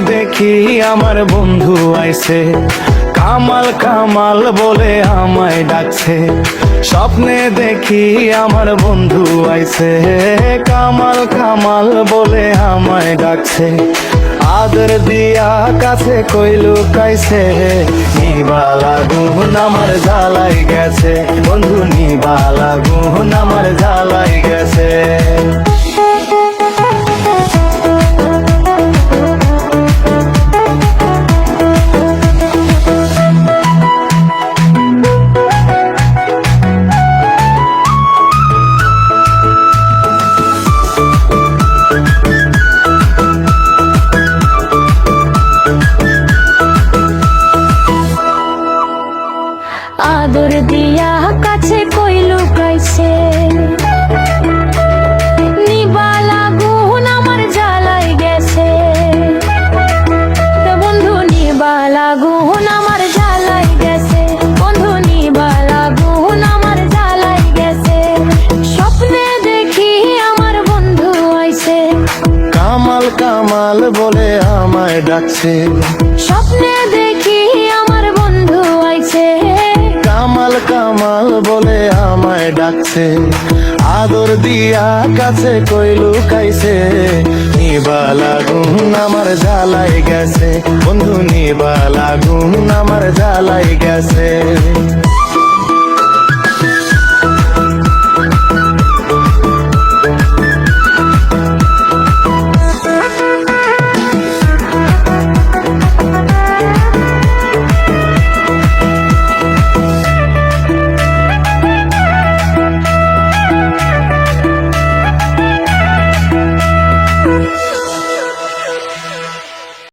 দেখি আমার বন্ধু আইছে। কামাল কামাল বলে আমায় ডাকছে। স্বপ্নে দেখি আমার বন্ধু আইছে। কামাল কামাল বলে আমায় ডাকছে। আদর দিয়া কাছে কইলু কাইছে নিবালা গুণ আমার জ্বালাই গেছে। বন্ধু, নিবালা গুণ আমার জ্বালাই গেছে। কামাল কামাল বলে আমায় ডাকছে। স্বপ্নে দেখি আমার বন্ধু আইছে। কামাল কামাল বলে আমায় ডাকছে। আদর দিয়া কাছে কইলু কাইছে নিবালা গুণ আমার জ্বালাই গেছে। বন্ধু নিবালা গুণ আমার জ্বালাই গেছে।